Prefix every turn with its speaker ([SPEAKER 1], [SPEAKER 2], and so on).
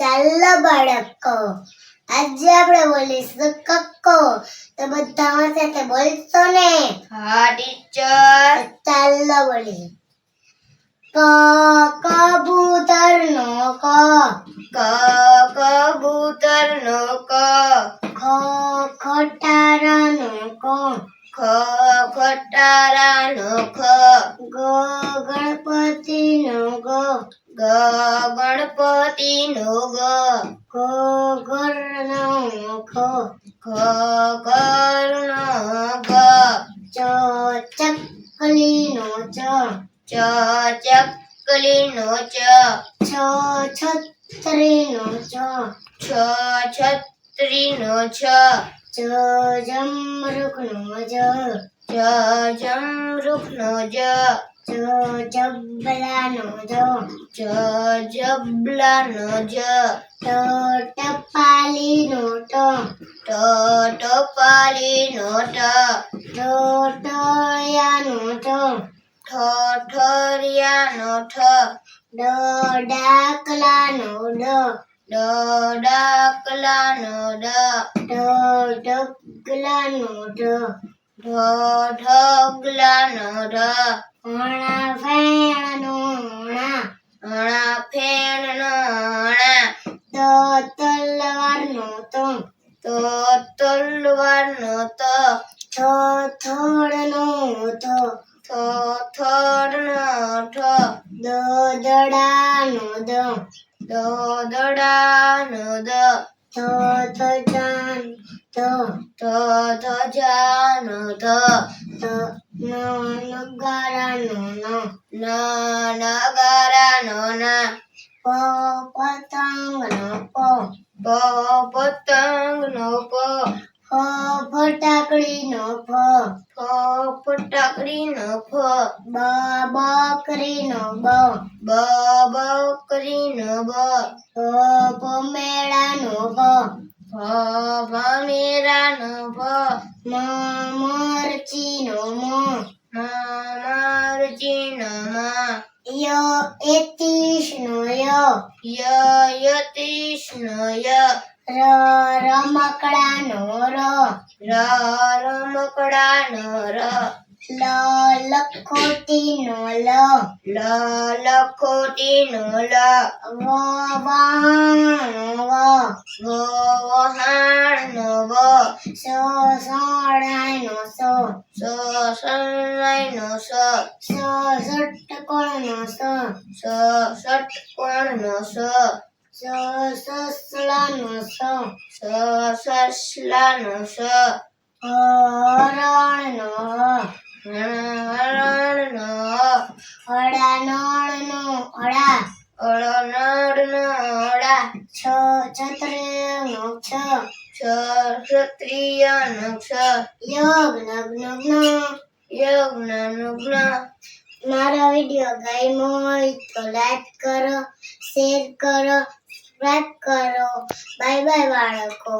[SPEAKER 1] ચાલો બાળકો આજે આપણે બોલીશું કક્કો. તો બધા સાથે બોલશો ને?
[SPEAKER 2] હા ટીચર.
[SPEAKER 1] ચાલો બોલી ક કબૂતર નો ક.
[SPEAKER 2] ક કબૂતર નો ક.
[SPEAKER 1] ખ ખટારા નો ક.
[SPEAKER 2] ખ ખટારા નો ખ.
[SPEAKER 1] ગ ગણપતિ નો ગ.
[SPEAKER 2] ગ ગણપતિ નો ગ
[SPEAKER 1] ઘ ઘર નો ખ
[SPEAKER 2] ખ ગ
[SPEAKER 1] ચ છ નો ચ
[SPEAKER 2] ચ ચકલી ચ
[SPEAKER 1] છ છત્રીનો
[SPEAKER 2] છ છત્રી છ
[SPEAKER 1] જ જમરૂખ જ
[SPEAKER 2] જ જમરૂખ નો જ
[SPEAKER 1] જ જબલાનો જ
[SPEAKER 2] જ જબલાનો જ
[SPEAKER 1] ટ ટપાલી નો ટ
[SPEAKER 2] ટ ટપાલી નો ટ
[SPEAKER 1] ઠ ઠળિયા નો ઠ
[SPEAKER 2] ઠ ઠરિયા નો ઠ
[SPEAKER 1] ડ ડાકલા નો ડ
[SPEAKER 2] ડ ડાકલા નો ડ.
[SPEAKER 1] ઢ ઢગલા નો ઢ
[SPEAKER 2] ઢ ઢગલા નો ઢ
[SPEAKER 1] હણા ફેણ નો હણા તલવાર નો ત, થ થડ નો થ
[SPEAKER 2] થ થડ નો ઠ
[SPEAKER 1] દ, દડાનો દ
[SPEAKER 2] દ, દડાનો દ,
[SPEAKER 1] થ થ
[SPEAKER 2] ધ જાનો ધ
[SPEAKER 1] ત ન, નગારાનો ન ન,
[SPEAKER 2] નગારાનો ન,
[SPEAKER 1] પ, પતંગનો પ
[SPEAKER 2] પ પ
[SPEAKER 1] ફ ફટાકડી નો ફ બ બકરી નો બ
[SPEAKER 2] બ બકરી નો બ
[SPEAKER 1] ભ ભમેળા નો ભ
[SPEAKER 2] ભ ભમેરા નો ભ
[SPEAKER 1] મ મરચી નો મ
[SPEAKER 2] મ મરજી નો મ,
[SPEAKER 1] ય એતીશ નો ય
[SPEAKER 2] ય યતીશ નો ય,
[SPEAKER 1] ર રમકડા નો ર
[SPEAKER 2] ર રમકડા નો ર.
[SPEAKER 1] లలకొటినులో
[SPEAKER 2] లలకొటినులో వోవానువో వోవహానువో సోసోడైను
[SPEAKER 1] సో సోసోడైను సో
[SPEAKER 2] సోసొట్టుకొను సో
[SPEAKER 1] సోసొట్టుకొను సో సోసస్లను సో
[SPEAKER 2] సోసస్లను సో ఓరాను
[SPEAKER 1] છ છત્રી નો છ
[SPEAKER 2] છ ક્ષત્રિય
[SPEAKER 1] યોગ લગ્ન જ્ઞ
[SPEAKER 2] યજ્ઞ નો
[SPEAKER 1] મારો વીડિયો ગમ્યો હોય તો લાઈક કરો શેર કરો સબસ્ક્રાઈબ કરો બાય બાય બાળકો